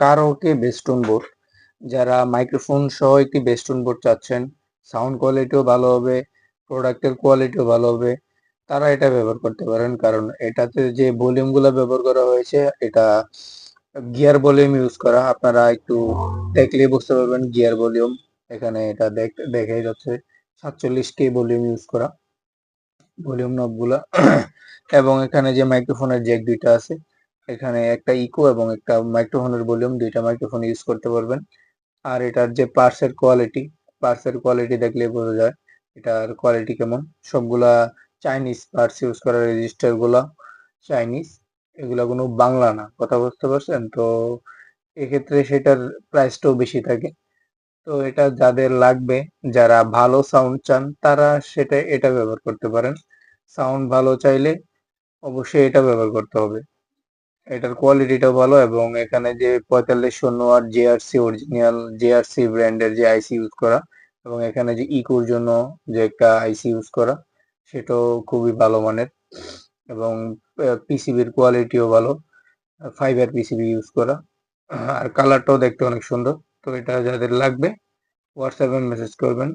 কারোকে বেস্টন board যারা microphone সহ একটি বেস্টন বোর্ড চাচ্ছেন সাউন্ড কোয়ালিটিও ভালো হবে প্রোডাক্টের কোয়ালিটিও ভালো হবে, তারা এটা ব্যবহার করতে পারেন। কারণ এটাতে যে ভলিউমগুলো ব্যবহার করা হয়েছে, এটা গিয়ার ভলিউম ইউজ করা। আপনারা একটু দেখলেই বুঝতে পারবেন গিয়ার ভলিউম এখানে এটা দেখ, দেখাই যাচ্ছে, সাতচল্লিশ কে ভলিউম ইউজ করা। ভলিউম নবগুলা এবং এখানে যে মাইক্রোফোনের জ্যাক দুইটা আছে এখানে একটা ইকো এবং একটা মাইক্রোফোনের ভলিউম দুইটা মাইক্রোফোন ইউজ করতে পারবেন। আর এটার যে পার্সের কোয়ালিটি পার্সের কোয়ালিটি দেখলে বোঝা যায় এটার কোয়ালিটি কেমন। সবগুলা চাইনিজ পার্স ইউজ করা রেজিস্টারগুলা চাইনিজ এগুলা কোনো বাংলা না, কথা বুঝতে পারছেন? তো এক্ষেত্রে সেটার প্রাইসটাও বেশি থাকে। তো এটা যাদের লাগবে, যারা ভালো সাউন্ড চান, তারা সেটা, এটা ব্যবহার করতে পারেন। সাউন্ড ভালো চাইলে অবশ্যই এটা ব্যবহার করতে হবে। এটার কোয়ালিটিটাও ভালো এবং এখানে যে পঁয়তাল্লিশ শূন্য আর জেআরসি অরিজিনাল জেআরসি ব্র্যান্ডের যে আইসি ইউজ করা এবং এখানে যে ইকোর জন্য যে একটা আইসি ইউজ করা, সেটাও খুবই ভালো মানের এবং পিসিবির কোয়ালিটিও ভালো ফাইবার পিসিবি ইউজ করা। আর কালারটাও দেখতে অনেক সুন্দর। তো এটা যাদের লাগবে হোয়াটসঅ্যাপে মেসেজ করবেন।